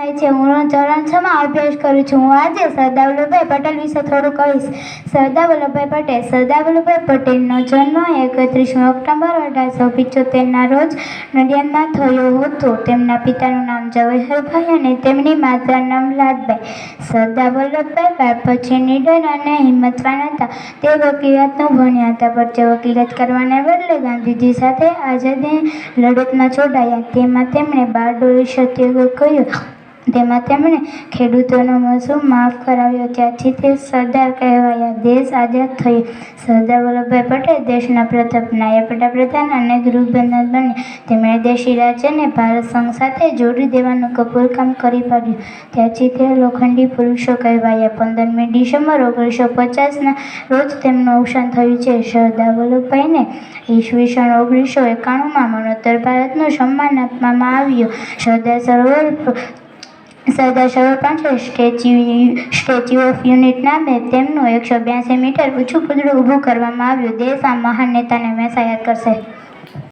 થાય છે. હું ધોરણમાં અભ્યાસ કરું છું. હું આજે સરદાર વલ્લભભાઈ પટેલ વિશે થોડું કહીશ. સરદાર વલ્લભભાઈ પટેલ સરદાર વલ્લભભાઈ પટેલનો જન્મ એકત્રીસમી ઓક્ટોબર અઢારસો પિચોતેરના રોજ નડિયાદમાં થયો હતો. તેમના પિતાનું નામ જવાહરભાઈ અને તેમની માતાનું નામ લાદભાઈ સરદાર વલ્લભભાઈ બાળ પછી નીડર અને હિંમતવાન હતા. તે વકીલાતનું ભણ્યા હતા. પણ તે વકીલાત કરવાને બદલે ગાંધીજી સાથે આઝાદી લડતમાં જોડાયા. તેમાં તેમણે બારડોળી સત્યાગ્રહ કર્યો. તેમાં તેમણે ખેડૂતોનો મહેસૂલ માફ કરાવ્યો. ત્યાંથી તે સરદાર કહેવાયા. દેશ આઝાદ થયો. સરદાર વલ્લભભાઈ પટેલ દેશના પ્રથમ નાયબ વડાપ્રધાન અને ગૃહબંધન બન્યા. તેમણે દેશી રાજ્યને ભારત સંઘ સાથે જોડી દેવાનું કપૂર કામ કરી પાડ્યું. ત્યાંથી તે લોખંડી પુરુષો કહેવાયા. પંદરમી ડિસેમ્બર ઓગણીસો પચાસના રોજ તેમનું અવસાન થયું છે. સરદાર વલ્લભભાઈને ઈસવીસન ઓગણીસો એકાણુંમાં મનોત્તર ભારતનું સન્માન આપવામાં આવ્યું. સરદાર સરોવર સરોવર પાસે સ્ટેચ્યુ સ્ટેચ્યુ ઓફ યુનિટ નામે તેમનું એકસો બ્યાસી મીટર ઊંચું પુતળું ઊભું કરવામાં આવ્યું. દેશ આ મહાન નેતાને હંમેશા યાદ કરશે.